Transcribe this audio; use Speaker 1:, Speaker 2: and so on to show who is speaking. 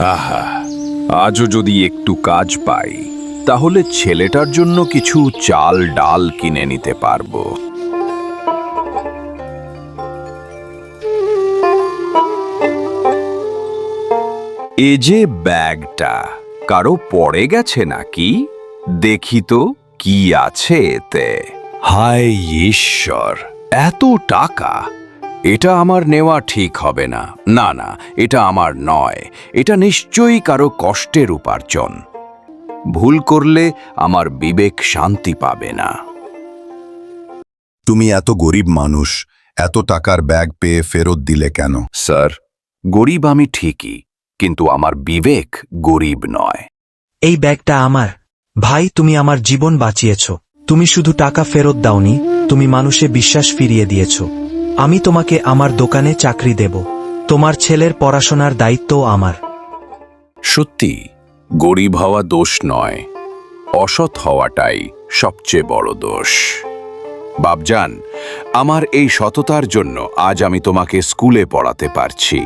Speaker 1: আহা, আজও যদি একটু কাজ পাই, তাহলে ছেলেটার জন্য কিছু চাল ডাল কিনে নিতে পারব। এ যে ব্যাগটা, কারও পড়ে গেছে নাকি? দেখি তো কি আছে এতে। হায় ঈশ্বর, এত টাকা! এটা আমার নেওয়া ঠিক হবে না। না না এটা আমার নয়। এটা নিশ্চয়ই কারও কষ্টের উপার্জন। ভুল করলে আমার বিবেক শান্তি পাবে না।
Speaker 2: তুমি এত গরিব মানুষ এত টাকার ব্যাগ পেয়ে ফেরত দিলে কেন?
Speaker 1: স্যার গরিব আমি ঠিকই কিন্তু আমার বিবেক গরিব নয়।
Speaker 3: এই ব্যাগটা আমার। ভাই তুমি আমার জীবন বাঁচিয়েছ। তুমি শুধু টাকা ফেরত দাওনি তুমি মানুষে বিশ্বাস ফিরিয়ে দিয়েছ। আমি তোমাকে আমার দোকানে চাকরি দেব। তোমার ছেলের পড়াশোনার দায়িত্ব আমার।
Speaker 1: সত্যি, গরিব হওয়া দোষ নয়। অসৎ হওয়াটাই সবচেয়ে বড় দোষ। বাবজান আমার এই সততার জন্য আজ আমি তোমাকে স্কুলে পড়াতে পারছি।